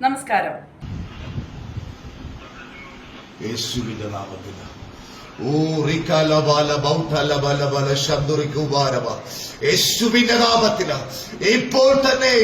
നമസ്കാരം. യേശുവിന്റെ നാമത്തിൽ യേശുവിന്റെ നാമത്തിൽ ഇപ്പോൾ തന്നെ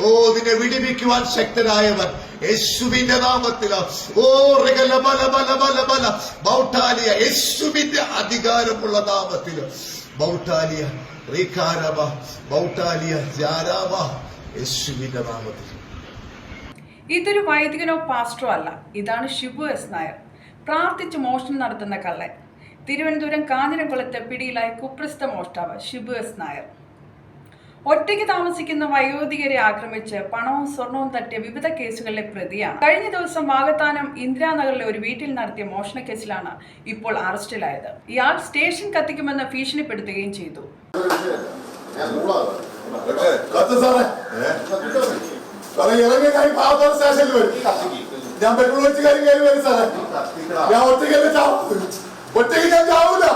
ഓ നിന്നെ വിടിവിക്കുവാൻ ശക്തനായവൻ യേശുവിന്റെ നാമത്തിൽ ഓ റികലബലബലബലബല ബൗട്ടാലിയ യേശുവിന്റെ അധികാരമുള്ള നാമത്തിൽ ബൗട്ടാലിയ റീകാരവ ബൗട്ടാലിയ ജാരാവ യേശുവിന്റെ നാമത്തിൽ ഇതൊരു വൈദികനോ പാസ്റ്ററോ അല്ല. ഇതാണ് ഷിബു എസ് നായർ. പ്രാർത്ഥിച്ച് മോഷണം നടത്തുന്ന കള്ളൻ. തിരുവനന്തപുരം കാഞ്ഞിരംകുളത്ത് പിടിയിലായ കുപ്രസ്ഥ മോഷ്ടാവ് ഷിബു എസ് നായർ. ഒറ്റയ്ക്ക് താമസിക്കുന്ന വയോധികരെ ആക്രമിച്ച് പണവും സ്വർണവും തട്ടിയ വിവിധ കേസുകളിലെ പ്രതിയാണ്. കഴിഞ്ഞ ദിവസം വാഗത്താനം ഇന്ദിരാനഗറിലെ ഒരു വീട്ടിൽ നടത്തിയ മോഷണ കേസിലാണ് ഇപ്പോൾ അറസ്റ്റിലായത്. ഇയാൾ സ്റ്റേഷൻ കത്തിക്കുമെന്ന് ഭീഷണിപ്പെടുത്തുകയും ചെയ്തു. സാറേ സാറേ ഇറങ്ങിയ കാര്യം പാവത്തോട് സ്റ്റേഷനിൽ വരും. ഞാൻ പെട്രോൾ വെച്ച് കാര്യം കയറി വരും സാറേ. ഞാൻ ഒറ്റയ്ക്കല്ല ചാവും ഒറ്റയ്ക്ക് ഞാൻ ചാവൂല.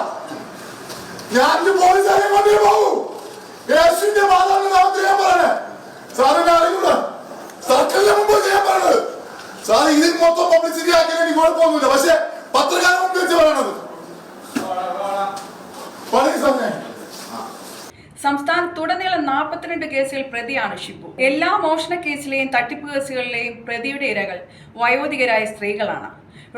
ഞാൻ പോലീസുകാരെ കൊണ്ടേ പോകൂ യേശുവിന്റെ മാതാവിന്റെ നാമത്തിൽ ഞാൻ പറയണേ. സാറിന്റെ അറിയൂല സർക്കാരിന്റെ മുമ്പ് ചെയ്യാൻ പറയണത്. സാർ ഇതിൽ മൊത്തം പബ്ലിസിറ്റി ആക്കിയാൽ എനിക്ക് കുഴപ്പമൊന്നുമില്ല. പക്ഷെ പത്രക്കാരൻ മുമ്പ് വെച്ച് പറയണത്. പറയും സാറേ. സംസ്ഥാനത്തുടനീളം നാൽപ്പത്തിരണ്ട് കേസുകൾ പ്രതിയാണ് ഷിബു. എല്ലാ മോഷണ കേസിലെയും തട്ടിപ്പ് കേസുകളിലെയും പ്രതിയുടെ ഇരകൾ വയോധികരായ സ്ത്രീകളാണ്.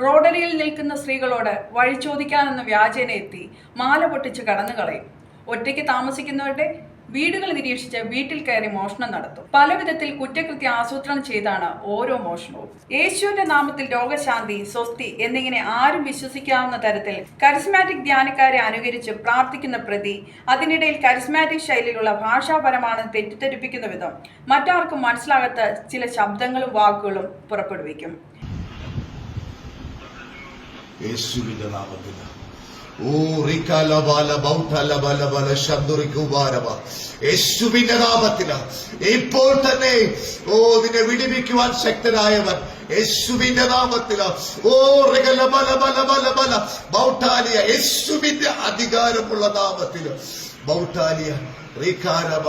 റോഡരിയിൽ നിൽക്കുന്ന സ്ത്രീകളോട് വഴി ചോദിക്കാനെന്ന വ്യാജേന എത്തി മാല പൊട്ടിച്ച് കടന്നു കളയും ഒറ്റയ്ക്ക് താമസിക്കുന്നവരുടെ വീടുകൾ നിരീക്ഷിച്ച് വീട്ടിൽ കയറി മോഷണം നടത്തും. പല വിധത്തിൽ കുറ്റകൃത്യം ആസൂത്രണം ചെയ്താണ് ഓരോ മോഷണവും. യേശുവിന്റെ നാമത്തിൽ രോഗശാന്തി സ്വസ്തി എന്നിങ്ങനെ ആരും വിശ്വസിക്കാവുന്ന തരത്തിൽ കരിസ്മാറ്റിക് ധ്യാനക്കാരെ അനുകരിച്ച് പ്രാർത്ഥിക്കുന്ന പ്രതി അതിനിടയിൽ കരിസ്മാറ്റിക് ശൈലിയിലുള്ള ഭാഷാപരമാണ് തെറ്റിദ്ധരിപ്പിക്കുന്ന വിധം മറ്റാർക്കും മനസ്സിലാകാത്ത ചില ശബ്ദങ്ങളും വാക്കുകളും പുറപ്പെടുവിക്കും. യേശുവിന്റെ നാമത്തിൽ യേശുവിന്റെ നാമത്തിൽ ഇപ്പോൾ തന്നെ ഓ നിന്നെ വിടിവിക്കുവാൻ ശക്തനായവൻ. യേശുവിന്റെ നാമത്തിൽ ഓ ബല ബൗട്ടാലിയ യേശുവിന്റെ അധികാരമുള്ള നാമത്തിൽ ബൗട്ടാലിയ റിക്കാരവ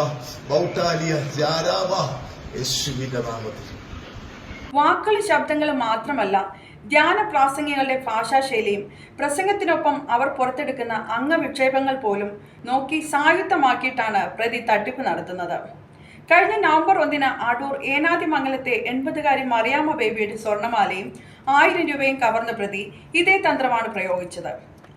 ബൗട്ടാലിയ ജാരാവ. യേശുവിന്റെ നാമത്തിൽ വാക്കുകളും ശബ്ദങ്ങളും മാത്രമല്ല ധ്യാന പ്രാസംഗികളുടെ ഭാഷാശൈലിയും പ്രസംഗത്തിനൊപ്പം അവർ പുറത്തെടുക്കുന്ന അംഗവിക്ഷേപങ്ങൾ പോലും നോക്കി സായുധമാക്കിയിട്ടാണ് പ്രതി തട്ടിപ്പ് നടത്തുന്നത്. കഴിഞ്ഞ നവംബർ ഒന്നിന് അടൂർ ഏനാതിമംഗലത്തെ എൺപതുകാരി മറിയാമ്മ ബേബിയുടെ സ്വർണമാലയും ആയിരം രൂപയും കവർന്ന പ്രതി ഇതേ തന്ത്രമാണ് പ്രയോഗിച്ചത്.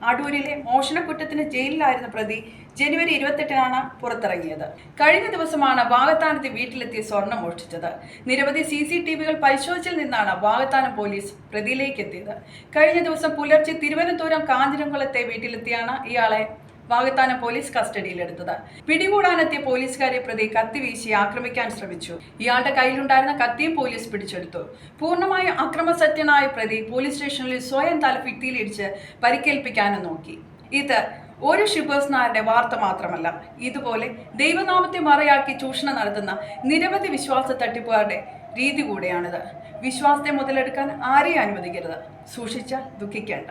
അടൂരിലെ മോഷണക്കുറ്റത്തിന് ജയിലിലായിരുന്ന പ്രതി ജനുവരി ഇരുപത്തെട്ടിനാണ് പുറത്തിറങ്ങിയത്. കഴിഞ്ഞ ദിവസമാണ് വാഗത്താനത്തെ വീട്ടിലെത്തി സ്വർണം മോഷ്ടിച്ചത്. നിരവധി സി സി ടി വികൾ പരിശോധിച്ചിൽ നിന്നാണ് വാഗത്താനം പോലീസ് പ്രതിയിലേക്ക് എത്തിയത് കഴിഞ്ഞ ദിവസം പുലർച്ചെ തിരുവനന്തപുരം കാഞ്ഞിരംകുളത്തെ വീട്ടിലെത്തിയാണ് ഇയാളെ വാഗത്താനം പോലീസ് കസ്റ്റഡിയിലെടുത്തത്. പിടികൂടാനെത്തിയ പോലീസുകാരെ പ്രതി കത്തിവീശി ആക്രമിക്കാൻ ശ്രമിച്ചു. ഇയാളുടെ കയ്യിലുണ്ടായിരുന്ന കത്തിയും പോലീസ് പിടിച്ചെടുത്തു. പൂർണമായും അക്രമസത്യനായ പ്രതി പോലീസ് സ്റ്റേഷനിൽ സ്വയം തല ഭിത്തിയിലിടിച്ച് പരിക്കേൽപ്പിക്കാനും നോക്കി. ഇത് ഒരു ശുഭസ്നാരന്റെ വാർത്ത മാത്രമല്ല. ഇതുപോലെ ദൈവനാമത്തെ മറയാക്കി ചൂഷണം നടത്തുന്ന നിരവധി വിശ്വാസ തട്ടിപ്പുകാരുടെ രീതി കൂടെയാണിത്. വിശ്വാസത്തെ മുതലെടുക്കാൻ ആരെയും അനുവദിക്കരുത്. സൂക്ഷിച്ചാൽ ദുഃഖിക്കേണ്ട.